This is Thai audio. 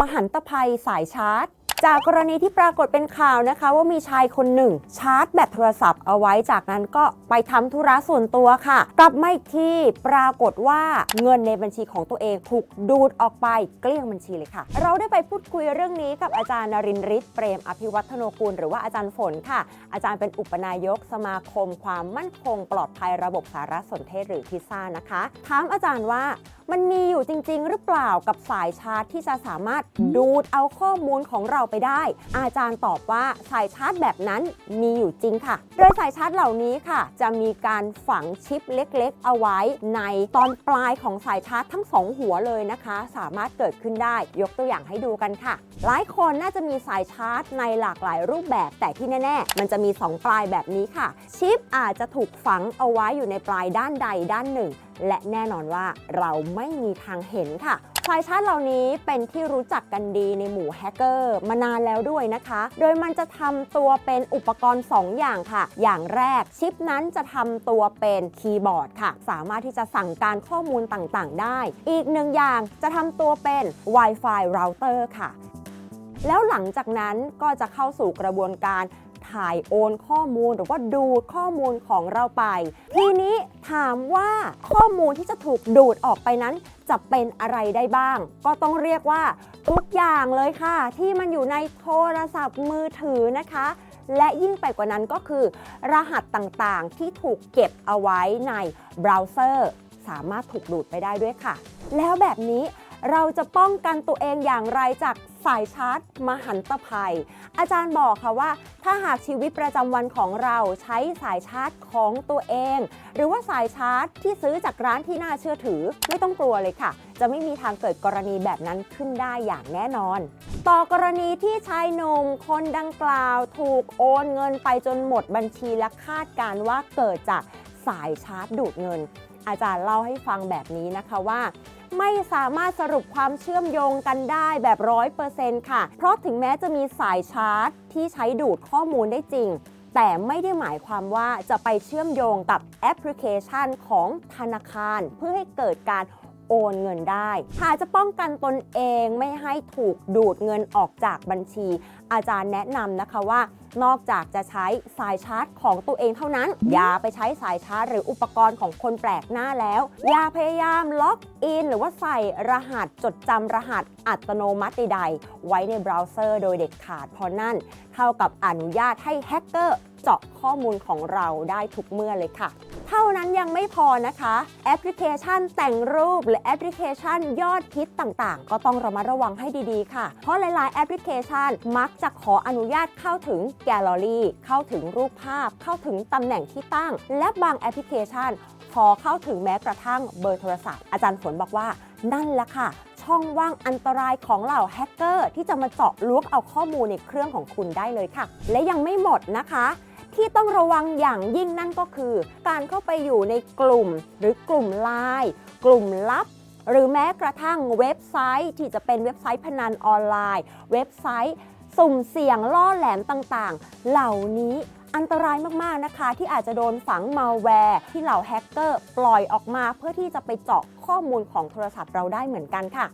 มหันตภัยสายชาร์จ จากกรณีที่ปรากฏเป็นข่าวนะคะ ว่ามีชายคนหนึ่ง ชาร์จแบตโทรศัพท์เอาไว้จากนั้นก็ไปทำธุระส่วนตัวค่ะ กลับมาอีกที่ปรากฏว่าเงินในบัญชีของตัวเองถูกดูดออกไปเกลี้ยงบัญชีเลยค่ะ เราได้ไปพูดคุยเรื่องนี้กับอาจารย์นรินทร์ฤทธิ์เปรมอภิวัฒโนกุลหรือว่าอาจารย์ฝนค่ะ อาจารย์เป็นอุปนายกสมาคม ความมั่นคง ปลอดภัยระบบสารสนเทศหรือพิซซ่านะคะถามอาจารย์ว่ามันมีอยู่จริง ๆ หรือเปล่ากับสายชาร์จที่จะสามารถดูดเอาข้อมูลของเราไปได้ อาจารย์ตอบว่าสายชาร์จแบบนั้นมีอยู่จริงค่ะ โดยสายชาร์จเหล่านี้ค่ะ จะมีการฝังชิปเล็กๆ เอาไว้ในตอนปลายของสายชาร์จทั้งสองหัวเลยนะคะ สามารถเกิดขึ้นได้ยกตัวอย่างให้ดูกันค่ะ หลายคนน่าจะมีสายชาร์จในหลากหลายรูปแบบ แต่ที่แน่ ๆ มันจะมี 2 ปลายแบบนี้ค่ะ ชิปอาจจะถูกฝังเอาไว้อยู่ในปลายด้านใดด้านหนึ่ง และแน่นอนว่าเราไม่มีทางเห็นค่ะสายชาร์จเหล่านี้เป็นที่รู้จักกันดีในหมู่แฮกเกอร์มานานแล้วด้วยนะคะ โดยมันจะทำตัวเป็นอุปกรณ์ 2 อย่างค่ะ อย่างแรกชิปนั้นจะทำตัวเป็นคีย์บอร์ดค่ะ สามารถที่จะสั่งการข้อมูลต่างๆ ได้ อีกหนึ่งอย่างจะทำตัวเป็น Wi-Fi router ค่ะ แล้วหลังจากนั้นก็จะเข้าสู่กระบวนการ ถ่ายโอนข้อมูลหรือว่าดูดข้อมูลของเราไป ทีนี้ถามว่าข้อมูลที่จะถูกดูดออกไปนั้นจะเป็นอะไรได้บ้าง ก็ต้องเรียกว่าทุกอย่างเลยค่ะ ที่มันอยู่ในโทรศัพท์มือถือนะคะและยิ่งไปกว่านั้นก็คือ รหัสต่างๆ ที่ถูกเก็บเอาไว้ในเบราว์เซอร์ สามารถถูกดูดไปได้ด้วยค่ะ แล้วแบบนี้เราจะป้องกันตัวเองอย่างไรจาก สายชาร์จ มหันตภัย อาจารย์บอกค่ะว่า ถ้าหากชีวิตประจำวันของเราใช้สายชาร์จของตัวเอง หรือว่าสายชาร์จที่ซื้อจากร้านที่น่าเชื่อถือไม่ต้องกลัวเลยค่ะ จะไม่มีทางเกิดกรณีแบบนั้นขึ้นได้อย่างแน่นอน ต่อกรณีที่ชายหนุ่มคนดังกล่าวถูกโอนเงินไปจนหมดบัญชีและคาดการว่าเกิดจากสายชาร์จดูดเงิน อาจารย์เล่าให้ฟังแบบนี้นะคะว่า ไม่สามารถสรุปความเชื่อมโยงกันได้แบบร้อยเปอร์เซ็นต์ค่ะ เพราะถึงแม้จะมีสายชาร์จ ที่ใช้ดูดข้อมูลได้จริง แต่ไม่ได้หมายความว่าจะไปเชื่อมโยงกับแอปพลิเคชันของธนาคาร เพื่อให้เกิดการ โอนเงินได้หากจะป้องกันตนเองไม่ให้ถูกดูดเงินออกจากบัญชี อาจารย์แนะนำนะคะว่า นอกจากจะใช้สายชาร์จของตัวเองเท่านั้น อย่าไปใช้สายชาร์จหรืออุปกรณ์ของคนแปลกหน้าแล้ว อย่าพยายามล็อกอินหรือว่าใส่รหัสจดจำรหัสอัตโนมัติใดๆไว้ในเบราว์เซอร์โดยเด็ดขาดเพราะนั่นเท่ากับอนุญาตให้แฮกเกอร์ เจาะข้อมูลของเราได้ทุกเมื่อเลยค่ะ เท่านั้นยังไม่พอนะคะ แอปพลิเคชันแต่งรูป หรือแอปพลิเคชันยอดฮิตต่างๆ ก็ต้องระมัดระวังให้ดีๆ ค่ะ เพราะหลายๆ แอปพลิเคชันมักจะขออนุญาตเข้าถึงแกลเลอรี่ เข้าถึงรูปภาพ เข้าถึงตำแหน่งที่ตั้ง และบางแอปพลิเคชันขอเข้าถึงแม้กระทั่งเบอร์โทรศัพท์ อาจารย์ฝนบอกว่านั่นแหละค่ะ ช่องว่างอันตรายของเหล่าแฮกเกอร์ที่จะมาเจาะล้วงเอาข้อมูลในเครื่องของคุณได้เลยค่ะ และยังไม่หมดนะคะ ที่ต้องระวังอย่างยิ่งนั่นก็คือ การเข้าไปอยู่ในกลุ่มหรือกลุ่มไลน์กลุ่มลับ หรือแม้กระทั่งเว็บไซต์ที่จะเป็นเว็บไซต์พนันออนไลน์ เว็บไซต์ สุ่มเสี่ยงล่อแหลมต่างๆ เหล่านี้อันตรายมาก ๆ นะคะ ที่อาจจะโดนฝังมาแวร์ ที่เหล่าแฮกเกอร์ปล่อยออกมาเพื่อที่จะไปเจาะข้อมูลของโทรศัพท์เราได้เหมือนกันค่ะ